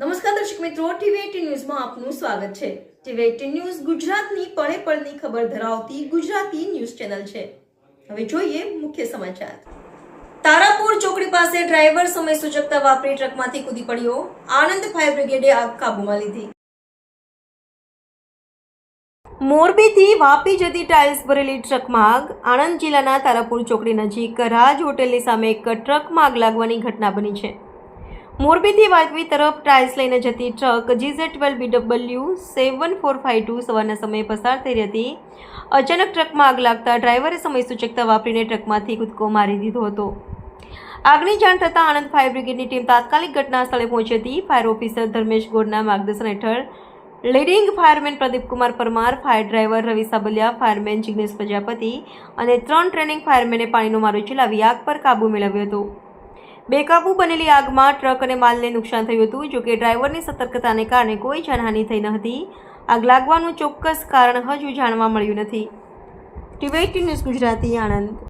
નમસ્કાર દર્શક મિત્રો ટીવી ન્યૂઝમાં આપનું સ્વાગત છે. ટીવી એટીન ન્યૂઝ ગુજરાતની પળે પળની ખબર ધરાવતી ગુજરાતી ન્યૂઝ ચેનલ છે. હવે જોઈએ મુખ્ય સમાચાર. તારાપુર ચોકડી પાસે ડ્રાઈવર સમય સૂચકતા વાપરી ટ્રકમાંથી કૂદી પડ્યો. આનંદ ફાયર બ્રિગેડે આગ કાબૂમાં લીધી. મોરબીથી વાપી જતી ટાઇલ્સ ભરેલી ટ્રકમાં આગ. આણંદ જિલ્લાના તારાપુર ચોકડી નજીક રાજ હોટેલની સામે એક ટ્રકમાં આગ લાગવાની ઘટના બની છે. મોરબીથી વાપી તરફ ટાઇલ્સ લઈને જતી truck GJ twelve BW seven four five two સવારના સમયે પસાર થઈ હતી. અચાનક ટ્રકમાં આગ લાગતા ડ્રાઈવરે સમય સૂચકતા વાપરીને ટ્રકમાંથી કૂદકો મારી દીધો હતો. આગની જાણ થતાં આણંદ ફાયર બ્રિગેડની ટીમ તાત્કાલિક ઘટના સ્થળે પહોંચી હતી. ફાયર ઓફિસર ધર્મેશ ગોરના માર્ગદર્શન હેઠળ leading fireman Pradeepkumar Parmar, fire driver Ravi Sabaliya, fireman Jignesh Prajapati અને ત્રણ ટ્રેનિંગ ફાયરમેને પાણીનો મારો ચલાવી આગ પર કાબૂ મેળવ્યો હતો. બેકાબૂ બનેલી આગમાં ટ્રક અને માલને નુકસાન થયું હતું જોકે ડ્રાઈવરની સતર્કતાને કારણે કોઈ જાનહાની થઈ ન હતી. આગ લાગવાનું ચોક્કસ કારણ હજુ જાણવા મળ્યું નથી. TV news Gujarati Anand.